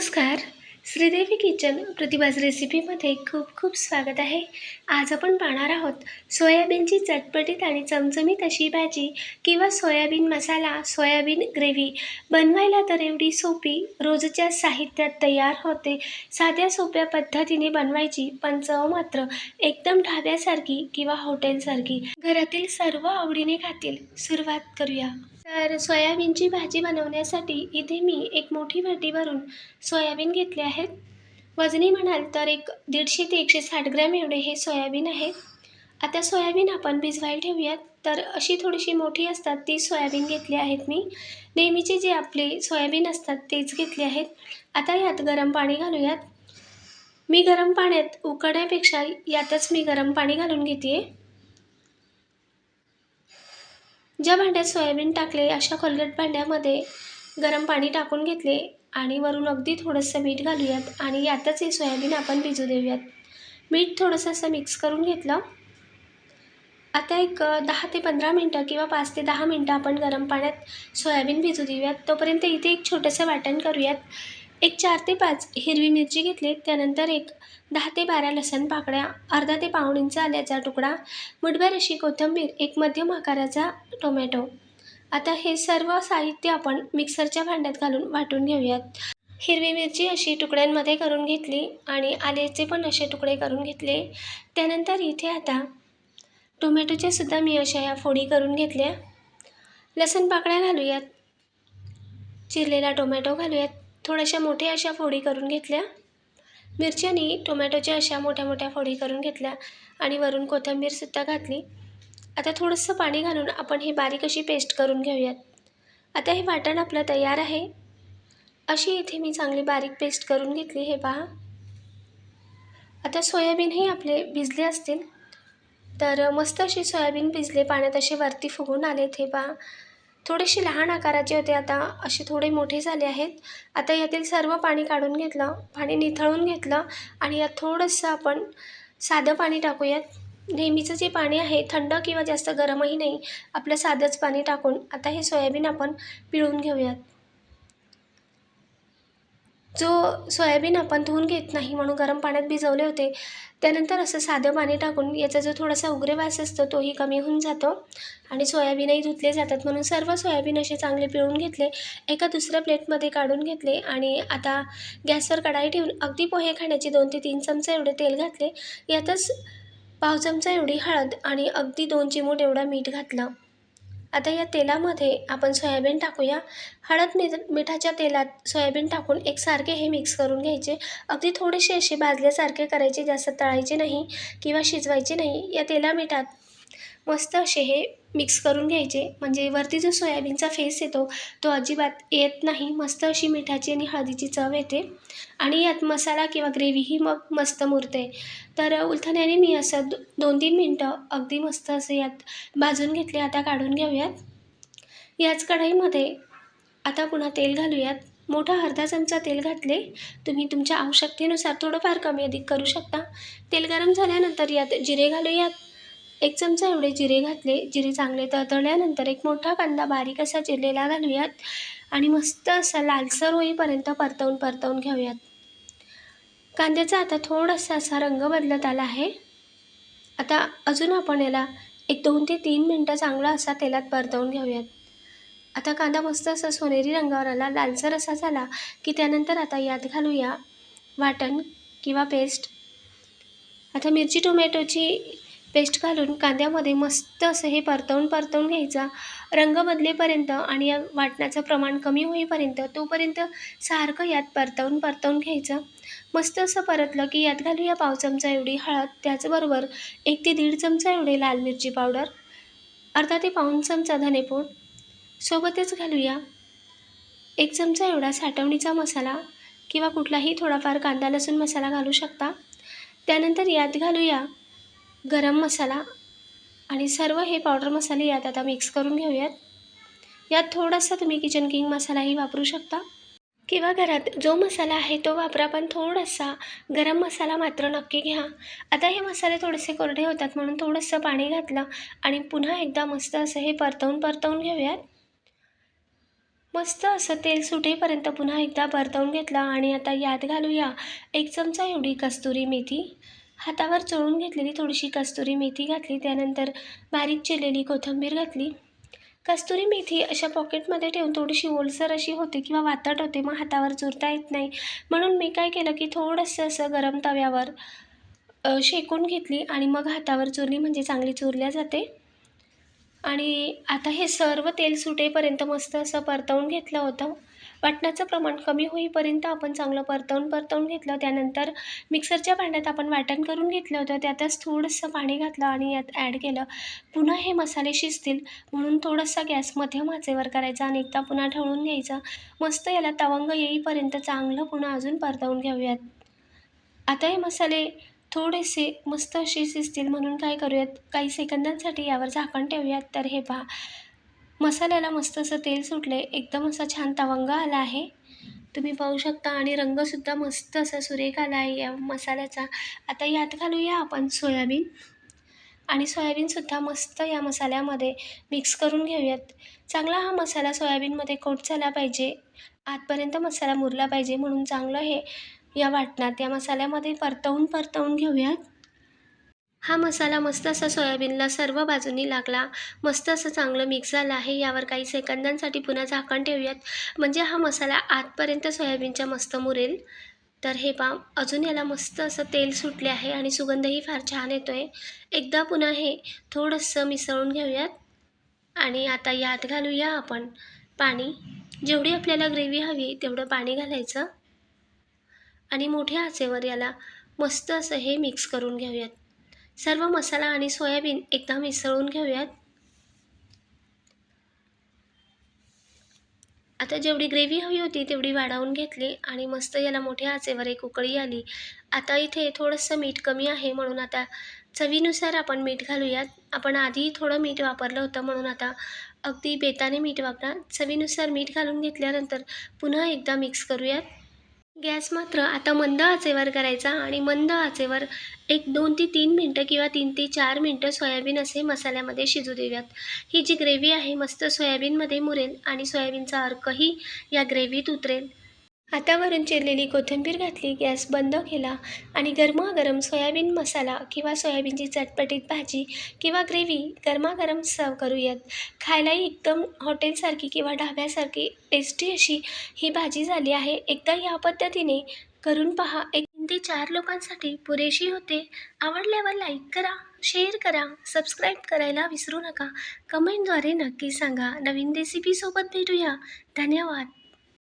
नमस्कार. श्रीदेवी किचन प्रतिभाज रेसिपीमध्ये खूप खूप स्वागत आहे. आज आपण पाहणार आहोत सोयाबीनची चटपटीत आणि चमचमीत अशी भाजी किंवा सोयाबीन मसाला सोयाबीन ग्रेव्ही बनवायला तर एवढी सोपी रोजच्या साहित्यात तयार होते. साध्या सोप्या पद्धतीने बनवायची पण चव मात्र एकदम ढाब्यासारखी किंवा हॉटेलसारखी घरातील सर्व आवडीने खातील. सुरुवात करूया. तर सोयाबीनची भाजी बनवण्यासाठी इथे मी एक मोठी वाटी भरून सोयाबीन घेतले आहेत वजनी म्हणाल तर एक दीडशे ते एकशे साठ ग्रॅम एवढे हे सोयाबीन आहे. आता सोयाबीन आपण भिजवायला ठेवूयात. तर अशी थोडीशी मोठी असतात ती सोयाबीन घेतली आहेत मी. नेहमीचे जे आपले सोयाबीन असतात तेच घेतले आहेत. आता यात गरम पाणी घालूयात. मी गरम पाण्यात उकळण्यापेक्षा यातच मी गरम पाणी घालून घेते आहे ज्या भांड्यात सोयाबीन टाकले अशा कोलगेट भांड्यामध्ये गरम पाणी टाकून घेतले आणि वरून अगदी थोडंसं मीठ घालूयात आणि यातच हे सोयाबीन आपण भिजू देऊयात. मीठ थोडंसं असं मिक्स करून घेतलं. आता एक दहा ते पंधरा मिनटं किंवा पाच ते दहा मिनटं आपण गरम पाण्यात सोयाबीन भिजू देऊयात. तोपर्यंत इथे एक छोटंसं वाटण करूयात. एक चार ते पाच हिरवी मिरची घेतली त्यानंतर एक दहा ते बारा लसण पाकळ्या अर्धा ते पाऊण इंच आल्याचा तुकडा मुठभर अशी कोथिंबीर एक मध्यम आकाराचा टोमॅटो. आता हे सर्व साहित्य आपण मिक्सरच्या भांड्यात घालून वाटून घेऊयात. हिरवी मिरची अशी तुकड्यांमध्ये करून घेतली आणि आल्याचे पण असे तुकडे करून घेतले. त्यानंतर इथे आता टोमॅटोच्या सुद्धा मी अशा या फोडी करून घेतल्या. लसण पाकळ्या घालूयात. चिरलेला टोमॅटो घालूयात. थोड्याशा मोठ्या अशा फोडी करून घेतल्या. मिरच्यानी टोमॅटोच्या अशा मोठ्या मोठ्या फोडी करून घेतल्या आणि वरून कोथिंबीरसुद्धा घातली. आता थोडंसं पाणी घालून आपण ही बारीक अशी पेस्ट करून घेऊयात. आता हे वाटण आपलं तयार आहे. अशी इथे मी चांगली बारीक पेस्ट करून घेतली हे पहा. आता सोयाबीनही आपले भिजले असतील. तर मस्त असे सोयाबीन भिजले पाण्यात असे वरती फुगून आलेत हे पहा. थोडेसे लहान आकाराचे होते आता. असे थोडे मोठे झाले आहेत. आता यातील सर्व पाणी काढून घेतलं. पाणी निथळून घेतलं आणि यात थोडंसं आपण साधं पाणी टाकूयात. नेहमीचं जे पाणी आहे थंड किंवा जास्त गरमही नाही आपलं साधंच पाणी टाकून आता हे सोयाबीन आपण पिळून घेऊयात. जो सोयाबीन आपण धुवून घेत नाही म्हणून गरम पाण्यात भिजवले होते त्यानंतर असं साधं पाणी टाकून याचा जो थोडासा उग्रे वास असतो तोही कमी होऊन जातो आणि सोयाबीनही धुतले जातात. म्हणून सर्व सोयाबीन असे चांगले पिळून घेतले एका दुसऱ्या प्लेटमध्ये काढून घेतले आणि आता गॅसवर कढाई ठेवून अगदी पोहे खाण्याचे दोन ते तीन चमचे एवढे तेल घातले. यातच पाव चमचा एवढी हळद आणि अगदी दोन चिमूट एवढा मीठ घातलं. आता या तेलामध्ये आपण सोयाबीन टाकूया. हळद मीठ मिठाच्या तेलात सोयाबीन टाकून एकसारखे हे मिक्स करून घ्यायचे. अगदी थोडेसे असे भाजल्यासारखे करायचे जास्त तळायचे नाही किंवा शिजवायचे नाही. या तेला मिठात मस्त असे हे मिक्स करून घ्यायचे. म्हणजे वरती जो सोयाबीनचा फेस येतो तो अजिबात येत नाही. मस्त अशी मिठाची आणि हळदीची चव येते. आणि यात मसाला किंवा ग्रेव्हीही मग मस्त मुरते. तर उलथण्याने मी असं दो दोन तीन मिनटं अगदी मस्त असं यात भाजून घेतले. आता काढून घेऊयात. याच कढईमध्ये आता पुन्हा तेल घालूयात. मोठा अर्धा चमचा तेल घातले. तुम्ही तुमच्या आवश्यकतेनुसार थोडंफार कमी अधिक करू शकता. तेल गरम झाल्यानंतर यात जिरे घालूयात. एक चमचा एवढे जिरे घातले. जिरे चांगले तळतळल्यानंतर एक मोठा कांदा बारीक असा चिरलेला घालूयात आणि मस्त असा लालसर होईपर्यंत परतवून परतवून घेऊयात. कांद्याचा आता थोडासा असा रंग बदलत आला आहे. आता अजून आपण याला एक दोन ते तीन मिनटं चांगला असा तेलात परतवून घेऊयात. आता कांदा मस्त असा सोनेरी रंगावर आला लालसर असा झाला की त्यानंतर आता यात घालूया वाटण किंवा पेस्ट. आता मिरची टोमॅटोची पेस्ट घालून कांद्यामध्ये मस्त असं हे परतवून परतवून घ्यायचा. रंग बदलेपर्यंत आणि या वाटणाचं प्रमाण कमी होईपर्यंत तोपर्यंत सारखं यात परतवून परतवून घ्यायचं. मस्त असं परतलं की यात घालूया पाव चमचा एवढी हळद त्याचबरोबर एक ते दीड चमचा एवढे लाल मिरची पावडर अर्धा ते पाऊण चमचा धनेपूड. सोबतच घालूया एक चमचा एवढा साठवणीचा मसाला किंवा कुठलाही थोडाफार कांदा लसूण मसाला घालू शकता. त्यानंतर यात घालूया गरम मसाला आणि सर्व हे पावडर मसाले यात आता मिक्स करून घेऊयात. यात थोडासा तुम्ही किचन किंग मसालाही वापरू शकता. किंवा घरात जो मसाला आहे तो वापरा पण थोडासा गरम मसाला मात्र नक्की घ्या. आता हे मसाले थोडेसे कोरडे होतात म्हणून थोडंसं पाणी घातलं आणि पुन्हा एकदा मस्त असं हे परतवून परतवून घेऊयात. मस्त असं तेल सुटेपर्यंत पुन्हा एकदा परतवून घेतलं आणि आता यात घालूया एक चमचा एवढी कस्तुरी मेथी. हातावर चोळून घेतलेली थोडीशी कस्तुरी मेथी घातली त्यानंतर बारीक चिरलेली कोथिंबीर घातली. कस्तुरी मेथी अशा पॉकेटमध्ये ठेवून थोडीशी ओलसर अशी होते किंवा वातट होते मग हातावर चुरता येत नाही. म्हणून मी काय केलं की थोडंसं असं गरम तव्यावर शेकून घेतली आणि मग हातावर चुरली म्हणजे चांगली चुरल्या जाते. आणि आता हे सर्व तेल सुटेपर्यंत मस्त असं परतवून घेतलं होतं. वाटणाचं प्रमाण कमी होईपर्यंत आपण चांगलं परतवून परतवून घेतलं. त्यानंतर मिक्सरच्या भांड्यात आपण वाटण करून घेतलं होतं. त्यातच थोडंसं पाणी घातलं आणि यात ॲड केलं. पुन्हा हे मसाले शिजतील म्हणून थोडासा गॅस मध्यम आचेवर करायचा आणि एकदा पुन्हा ढवळून घ्यायचा. मस्त याला तवंग येईपर्यंत चांगलं पुन्हा अजून परतवून घेऊयात. आता हे मसाले थोडेसे मस्त असे शिजतील म्हणून काय करूयात? काही सेकंदांसाठी यावर झाकण ठेवूयात. तर हे पहा. मसाल्याला मस्त असं तेल सुटलं आहे एकदम असा छान तवंग आला आहे. तुम्ही पाहू शकता आणि रंगसुद्धा मस्त असा सुरेख आला आहे या मसाल्याचा. आता यात घालूया आपण सोयाबीन. आणि सोयाबीनसुद्धा मस्त या मसाल्यामध्ये मिक्स करून घेऊयात. चांगला हा मसाला सोयाबीनमध्ये कोट झाला पाहिजे. आतपर्यंत मसाला मुरला पाहिजे म्हणून चांगलं हे या वाटणात या मसाल्यामध्ये परतवून परतवून घेऊयात. हा मसाला मस्त असा सोयाबीनला सर्व बाजूनी लागला. मस्त असं चांगलं मिक्स झालं आहे. यावर काही सेकंदांसाठी पुन्हा झाकण ठेवूयात. म्हणजे हा मसाला आतपर्यंत सोयाबीनच्या मस्त मुरेल. तर हे पा अजून याला मस्त असं तेल सुटले आहे आणि सुगंधही फार छान येतो आहे एकदा पुन्हा हे थोडंसं मिसळून घेऊयात. आणि आता यात घालूया आपण पाणी. जेवढी आपल्याला ग्रेव्ही हवी तेवढं पाणी घालायचं. आणि मोठ्या आचेवर याला मस्त असं हे मिक्स करून घेऊयात. सर्व मसाला आणि सोयाबीन एकदा मिसळून घेऊयात. आता जेवढी ग्रेव्ही हवी होती तेवढी वाढवून घेतली आणि मस्त याला मोठ्या आचेवर एक उकळी आली. आता इथे थोडंसं मीठ कमी आहे म्हणून आता चवीनुसार आपण मीठ घालूयात. आपण आधी थोडं मीठ वापरलं होतं म्हणून आता अगदी बेताने मीठ वापरा. चवीनुसार मीठ घालून घेतल्यानंतर पुन्हा एकदा मिक्स करूयात. गॅस मात्र आता मंद आचेवर करायचा आणि मंद आचेवर एक दोन ते तीन मिनटं किंवा तीन ते चार मिनटं सोयाबीन असे मसाल्यामध्ये शिजू देऊयात. ही जी ग्रेव्ही आहे मस्त सोयाबीनमध्ये मुरेल आणि सोयाबीनचा अर्कही या ग्रेव्हीत उतरेल. हातावरून चिरलेली कोथिंबीर घातली गॅस बंद केला आणि गरमागरम सोयाबीन मसाला किंवा सोयाबीनची चटपटीत भाजी किंवा ग्रेव्ही गरमागरम सर्व करूयात. खायलाही एकदम हॉटेलसारखी किंवा ढाब्यासारखी टेस्टी अशी ही भाजी झाली आहे. एकदा या पद्धतीने करून पहा. एक ते चार लोकांसाठी पुरेशी होते. आवडल्यावर लाईक करा शेअर करा सबस्क्राईब करायला विसरू नका. कमेंटद्वारे नक्की सांगा. नवीन रेसिपीसोबत भेटूया. धन्यवाद.